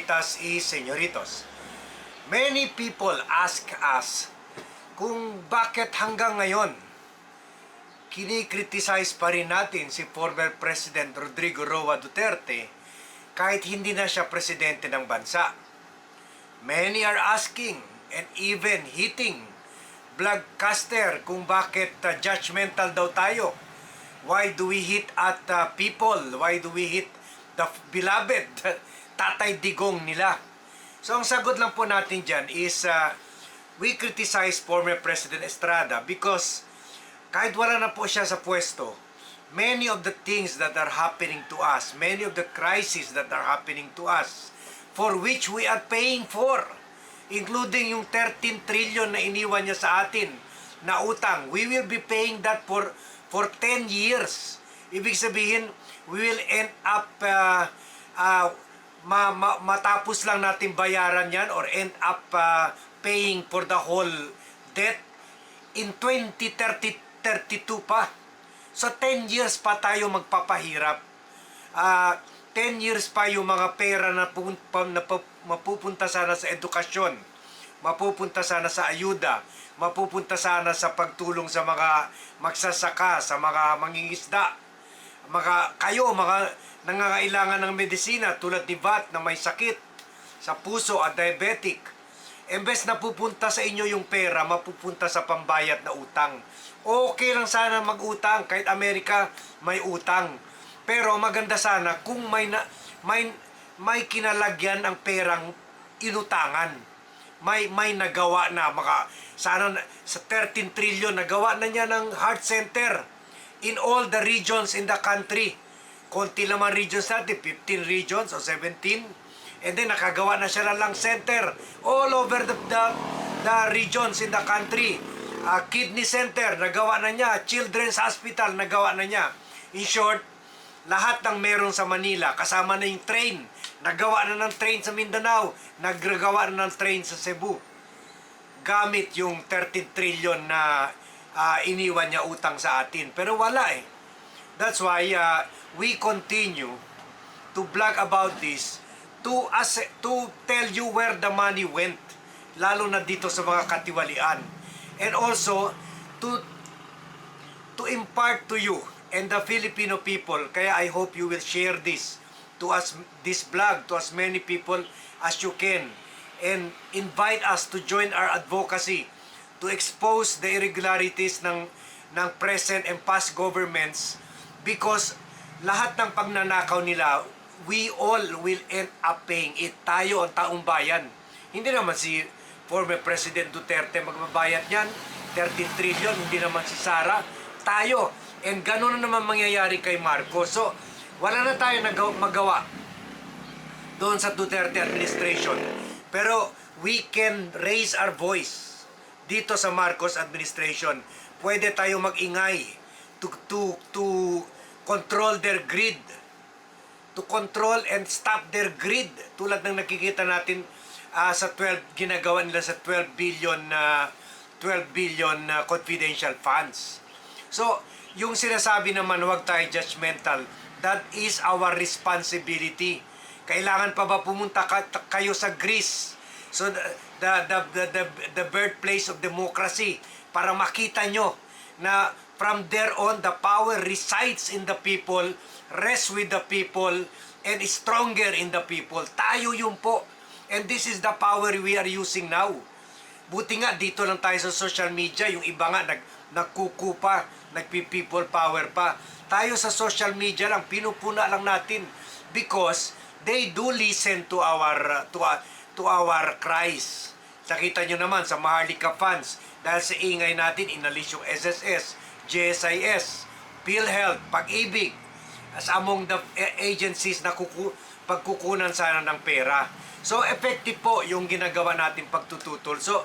señoritas y señoritos. Many people ask us kung bakit hanggang ngayon kinikriticize pa rin natin si former President Rodrigo Roa Duterte kahit hindi na siya presidente ng bansa. Many are asking and even hitting vlogcaster kung bakit uh, judgmental daw tayo. Why do we hit at uh, people? Why do we hit the beloved tatay digong nila? So ang sagot lang po natin dyan is uh, we criticize former President Estrada because kahit wala na po siya sa pwesto, many of the things that are happening to us, many of the crises that are happening to us, for which we are paying for, including yung 13 trillion na iniwan niya sa atin na utang, we will be paying that for for 10 years. Ibig sabihin, we will end up uh, uh, ma, ma, matapos lang natin bayaran yan or end up uh, paying for the whole debt in 2032 pa. So 10 years pa tayo magpapahirap. Ah, 10 years pa yung mga pera na, pa- na pu- mapupunta sana sa edukasyon, mapupunta sana sa ayuda, mapupunta sana sa pagtulong sa mga magsasaka, sa mga mangingisda, mga kayo, mga nangangailangan ng medisina tulad ni Vat na may sakit sa puso at diabetic. Embes na pupunta sa inyo yung pera, mapupunta sa pambayad na utang. Okay lang sana mag-utang kahit Amerika may utang. Pero maganda sana kung may na, may may kinalagyan ang perang inutangan. May may nagawa na mga sana na- sa 13 trillion nagawa na niya ng heart center in all the regions in the country. Konti naman regions natin, 15 regions o 17. And then nakagawa na siya ng lung center all over the, the, the regions in the country. Ah, kidney center, nagawa na niya. Children's hospital, nagawa na niya. In short, lahat ng meron sa Manila, kasama na yung train. Nagawa na ng train sa Mindanao. Naggagawa na ng train sa Cebu. Gamit yung 13 trillion na ah, iniwan niya utang sa atin. Pero wala eh. That's why uh, we continue to blog about this to as to tell you where the money went lalo na dito sa mga katiwalian and also to to impart to you and the Filipino people kaya I hope you will share this to us this blog to as many people as you can and invite us to join our advocacy to expose the irregularities ng ng present and past governments because lahat ng pagnanakaw nila we all will end up paying it. Tayo ang taong bayan. Hindi naman si former President Duterte magbabayad yan 13 trillion hindi naman si Sara. Tayo. And gano'n na naman mangyayari kay Marcos so wala na tayo magawa doon sa Duterte administration. Pero we can raise our voice dito sa Marcos administration. Pwede tayo magingay to, to, to control their greed. To control and stop their greed. Tulad ng nakikita natin ah, sa 12, ginagawa nila sa 12 billion na 12 billion na confidential funds. So, yung sinasabi naman huwag tayo judgmental, that is our responsibility. Kailangan pa ba pumunta ka, kayo sa Greece? So the, the, the, the, the, birthplace of democracy para makita nyo na from there on the power resides in the people, rests with the people, and is stronger in the people. Tayo yun po. And this is the power we are using now. Buti nga dito lang tayo sa social media, yung iba nga nag nagkuku pa, nagpi-people power pa. Tayo sa social media lang pinupuna lang natin because they do listen to our to our, to our cries. Nakita nyo naman sa Maharlika funds dahil sa ingay natin inalis yung SSS, GSIS, PhilHealth, Pag-ibig as among the agencies na kuku, pagkukunan sana ng pera. So effective po yung ginagawa natin pagtututol. So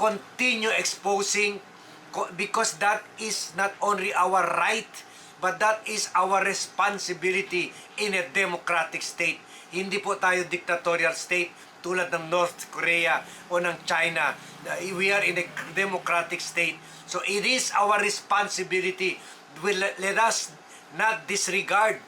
continue exposing because that is not only our right but that is our responsibility in a democratic state. Hindi po tayo dictatorial state tulad ng North Korea o ng China. We are in a democratic state. So it is our responsibility. Will let us not disregard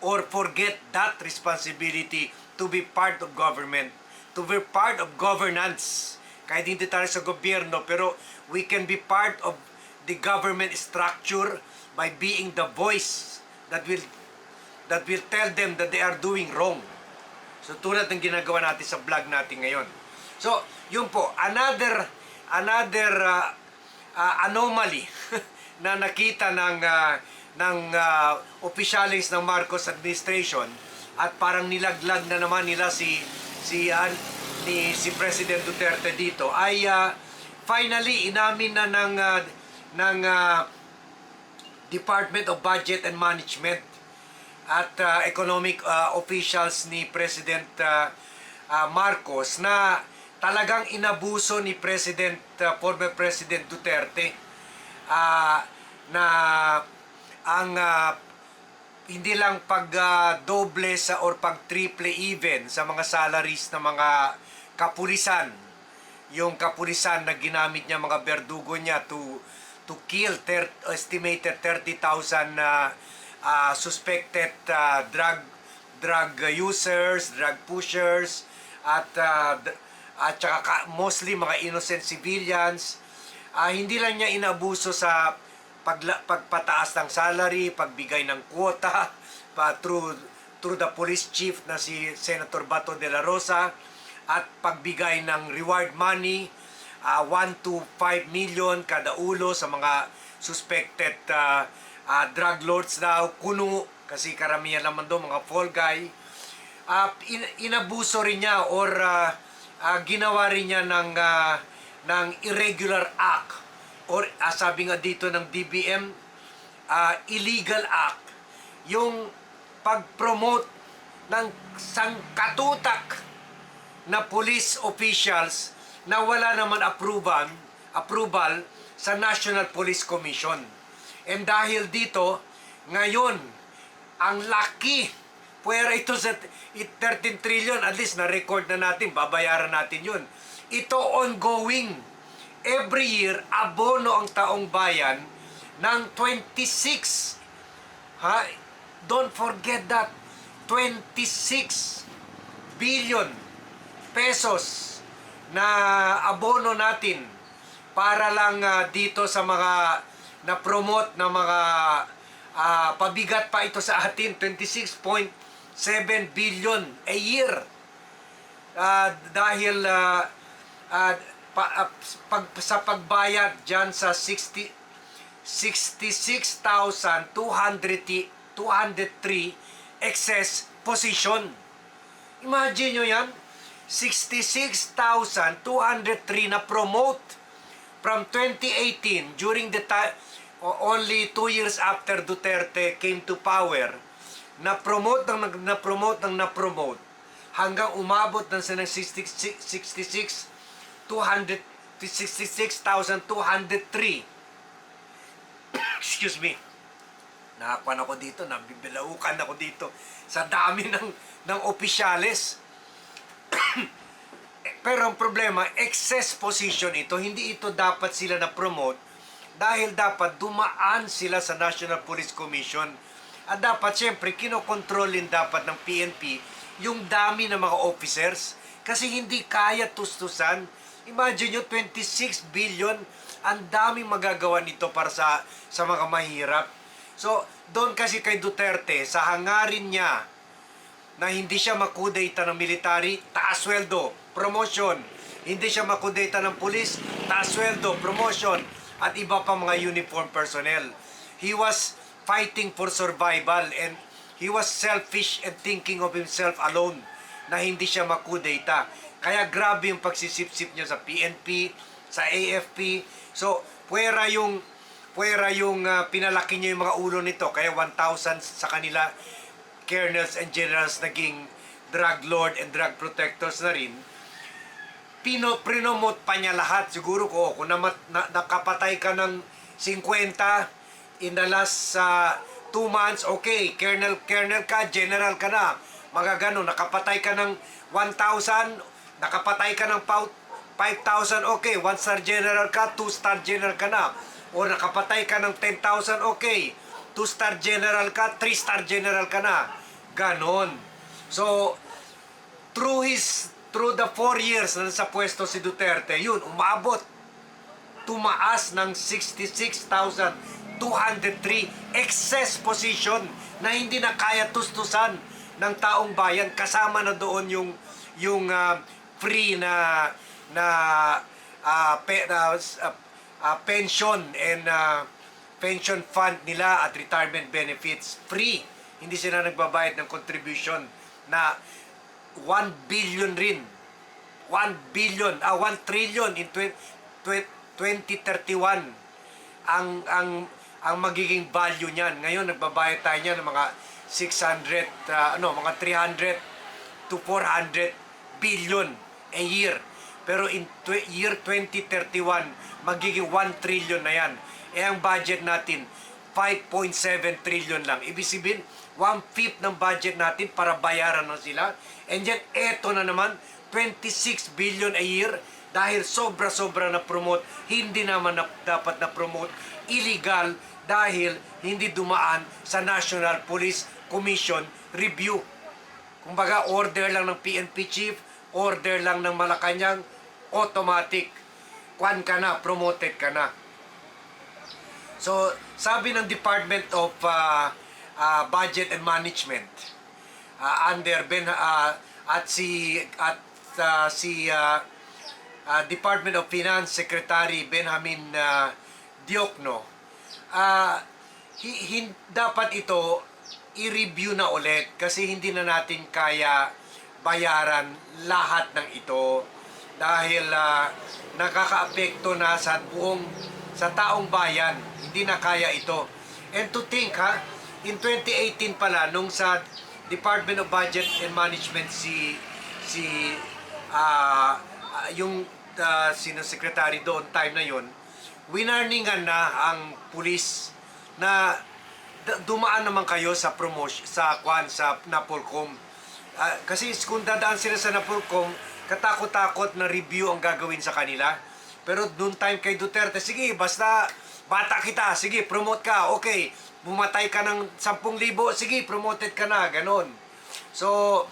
or forget that responsibility to be part of government, to be part of governance. Kahit hindi tayo sa gobyerno, pero we can be part of the government structure by being the voice that will that will tell them that they are doing wrong. So tulad ng ginagawa natin sa vlog natin ngayon. So, yun po, another another uh, uh, anomaly na nakita ng uh, ng uh, opisyalis ng Marcos administration at parang nilaglag na naman nila si si uh, ni si President Duterte dito ay uh, finally inamin na ng uh, ng uh, Department of Budget and Management at uh, economic uh, officials ni President uh, uh, Marcos na talagang inabuso ni President uh, former President Duterte uh, na ang uh, hindi lang pag uh, doble sa or pag triple even sa mga salaries ng mga kapulisan yung kapulisan na ginamit niya mga berdugo niya to to kill ter- estimated 30,000 na uh, suspected uh, drug drug users, drug pushers at uh, at saka ka- mostly mga innocent civilians. Ah, hindi lang niya inabuso sa pagla- pagpataas ng salary, pagbigay ng quota pa through through the police chief na si Senator Bato de la Rosa at pagbigay ng reward money ah, 1 to 5 million kada ulo sa mga suspected ah, ah, drug lords daw kuno kasi karamihan naman doon mga fall guy. Ah, in- inabuso rin niya or ah, ah, ginawa rin niya ng ah, ng irregular act. Or ah, sabi nga dito ng DBM ah, illegal act. Yung pag-promote ng sangkatutak na police officials na wala naman approval approval sa National Police Commission. And dahil dito, ngayon, ang laki, pwera ito sa it- 13 trillion, at least na-record na natin, babayaran natin yun. Ito ongoing. Every year, abono ang taong bayan ng 26 Ha? Don't forget that 26 billion pesos na abono natin para lang ah, dito sa mga na mga ah, pabigat pa ito sa atin 26.7 billion a year Ah, dahil ah, ah, pa- ah, pag, sa pagbayad dyan sa 60 66,203 excess position. Imagine nyo yan. 66,203 na promote from 2018 during the time only two years after Duterte came to power na promote ng na promote ng na promote hanggang umabot ng sa ng 66 66 200 66,203 excuse me, nakakuan ako dito, nabibilaukan ako dito sa dami ng, ng opisyales. Pero ang problema, excess position ito, hindi ito dapat sila na-promote dahil dapat dumaan sila sa National Police Commission at dapat siyempre kinokontrolin dapat ng PNP yung dami ng mga officers kasi hindi kaya tustusan. Imagine nyo, 26 billion ang daming magagawa nito para sa sa mga mahirap. So, doon kasi kay Duterte, sa hangarin niya na hindi siya makudeta ng military, taas sweldo, promotion. Hindi siya makudeta ng pulis, taas sweldo, promotion. At iba pa mga uniform personnel. He was fighting for survival and he was selfish and thinking of himself alone na hindi siya makudeta. Kaya grabe yung pagsisip-sip niya sa PNP, sa AFP. So, puwera yung puwera yung ah, pinalaki niya yung mga ulo nito. Kaya 1,000 sa kanila colonels and generals naging drug lord and drug protectors na rin. Pino, prinomote pa niya lahat. Siguro ko, kung namat, na, nakapatay ka ng 50 in the last uh, two months, okay, colonel, colonel ka, general ka na. Mga ganun, nakapatay ka ng 1,000, nakapatay ka ng pau- 5,000, okay, one star general ka, two star general ka na. O nakapatay ka ng 10,000, okay, two star general ka, three star general ka na. Ganon. So, through his through the four years na nasa pwesto si Duterte, yun, umabot. Tumaas ng 66,203 excess position na hindi na kaya tustusan ng taong bayan. Kasama na doon yung yung ah, free na na ah, pe- ah, ah, pension and ah, pension fund nila at retirement benefits. Free. Hindi sila nagbabayad ng contribution na 1 billion rin 1 billion, ah 1 trillion in twen- twen- 2031 ang ang ang magiging value niyan. Ngayon nagbabayad tayo niyan ng mga 600 ah, ano, mga 300 to 400 billion a year. Pero in year 2031 magiging 1 trillion na yan. Eh ang budget natin 5.7 trillion lang. Ibig sabihin, one-fifth ng budget natin para bayaran na sila. And yet, eto na naman, 26 billion a year dahil sobra-sobra na promote, hindi naman na, dapat na promote illegal dahil hindi dumaan sa National Police Commission review. Kumbaga, order lang ng PNP chief, order lang ng Malacanang, automatic. Kwan ka na, promoted ka na. So, sabi ng Department of uh, uh, Budget and Management uh, under Ben uh, at si at uh, si uh, uh, Department of Finance Secretary Benjamin uh, Diokno. Uh, hi- dapat ito i-review na ulit kasi hindi na natin kaya bayaran lahat ng ito dahil uh, nakakaapekto na sa buong sa taong bayan. Hindi na kaya ito. And to think ha in 2018 pala nung sa Department of Budget and Management si si ah, yung uh, sino secretary doon time na yon winarningan na ang pulis na dumaan naman kayo sa promotion sa kwan sa Napolcom. Ah, kasi kung dadaan sila sa Napolcom katakot-takot na review ang gagawin sa kanila. Pero noon time kay Duterte sige basta bata kita sige promote ka okay bumatay ka ng 10,000 sige promoted ka na ganon. So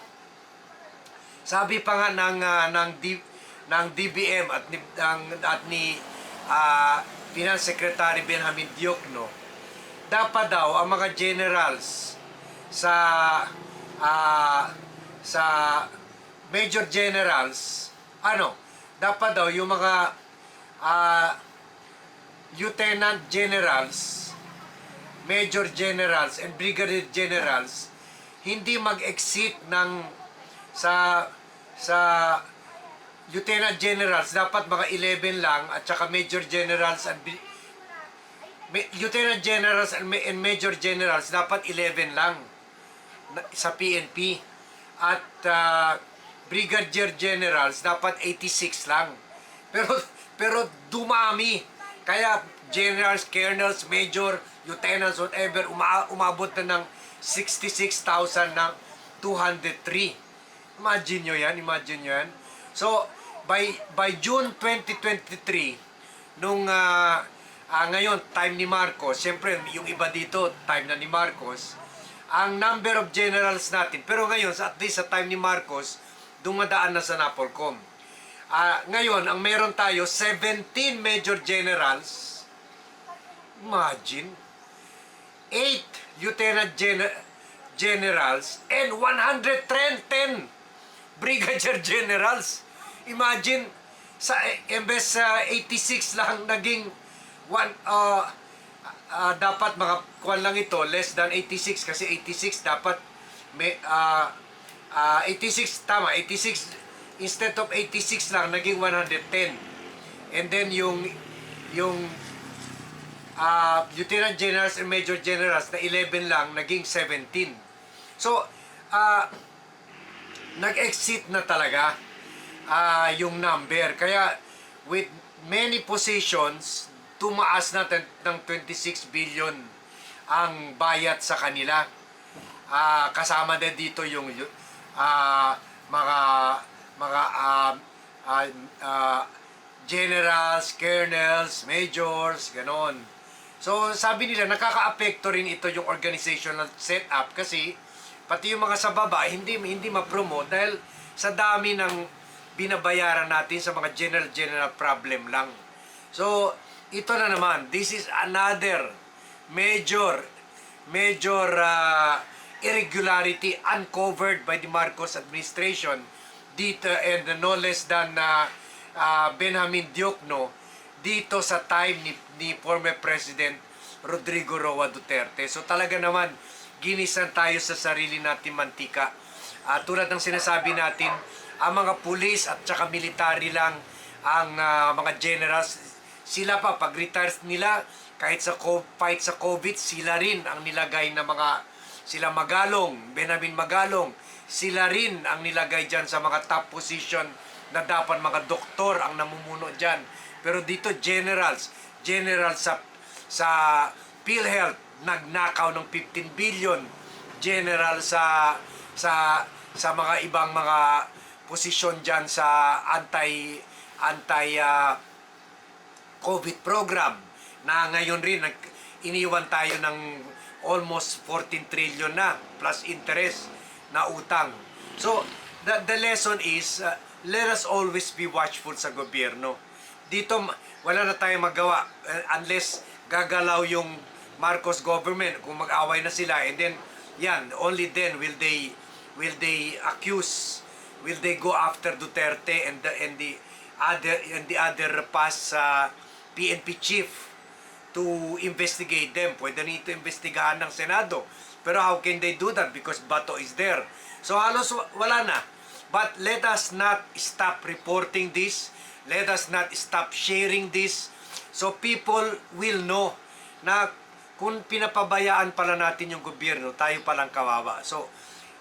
sabi pa nga ng ah, ng D- ng DBM at ni ng, at ni ah, Finance Secretary Benjamin Diokno dapat daw ang mga generals sa ah, sa major generals ano? Dapat daw yung mga ah, lieutenant generals major generals and brigadier generals hindi mag-exit ng sa sa lieutenant generals. Dapat mga 11 lang at saka major generals and lieutenant generals and, ma- and major generals dapat 11 lang sa PNP at ah, brigadier generals dapat 86 lang. Pero pero dumami. Kaya generals, colonels, major, lieutenants, whatever uma- umabot na ng 66,000 na 203 imagine nyo yan imagine nyo yan. So by by June 2023 nung ah, ah, ngayon time ni Marcos syempre yung iba dito time na ni Marcos ang number of generals natin pero ngayon at least sa time ni Marcos dumadaan na sa Napolcom. Ah, ngayon ang meron tayo 17 major generals. Imagine 8 lieutenant gen- generals and 110 brigadier generals. Imagine sa imbes sa 86 lang naging one uh, uh, dapat mga kuan lang ito less than 86 kasi 86 dapat may uh, uh, 86 tama 86 instead of 86 lang naging 110 and then yung yung uh, lieutenant generals and major generals na 11 lang naging 17 so uh, nag-exit na talaga ah, yung number. Kaya with many positions, tumaas na ng 26 billion ang bayad sa kanila. Ah, kasama din dito yung ah, mga mga ah, ah, ah, generals, colonels, majors, ganon. So, sabi nila, nakaka-apekto rin ito yung organizational setup kasi pati yung mga sa baba, hindi hindi ma-promote dahil sa dami ng binabayaran natin sa mga general general problem lang. So, ito na naman, this is another major major uh, irregularity uncovered by the Marcos administration dito and no less than uh, uh, Benjamin Diokno dito sa time ni, ni former President Rodrigo Roa Duterte. So talaga naman, ginisan tayo sa sarili natin mantika. Ah, tulad ng sinasabi natin, ang mga pulis at saka military lang ang ah, mga generals, sila pa pag retire nila kahit sa fight sa COVID, sila rin ang nilagay na mga sila Magalong, Benjamin Magalong, sila rin ang nilagay diyan sa mga top position na dapat mga doktor ang namumuno diyan. Pero dito generals, general sa sa PhilHealth nagnakaw ng 15 billion, general sa sa sa mga ibang mga posisyon diyan sa anti anti ah, COVID program na ngayon rin nag, iniwan tayo ng almost 14 trillion na plus interest na utang. So, the, the lesson is, uh, let us always be watchful sa gobyerno. Dito, wala na tayong magawa uh, unless gagalaw yung Marcos government kung mag-away na sila and then yan only then will they will they accuse will they go after Duterte and the and the other and the other past uh, PNP chief to investigate them. Pwede nito investigahan ng Senado. Pero how can they do that? Because Bato is there. So halos wa- wala na. But let us not stop reporting this. Let us not stop sharing this. So people will know na kung pinapabayaan pala natin yung gobyerno, tayo palang kawawa. So,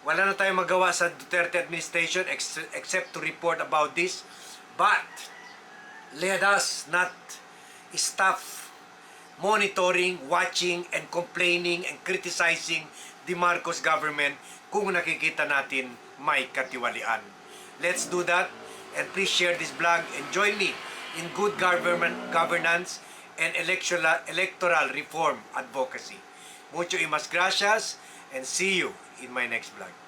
wala na tayong magawa sa Duterte administration ex- except to report about this. But, let us not stop monitoring, watching, and complaining and criticizing the Marcos government kung nakikita natin may katiwalian. Let's do that and please share this blog and join me in good government governance and electoral, electoral reform advocacy. Mucho y mas gracias and see you in my next vlog.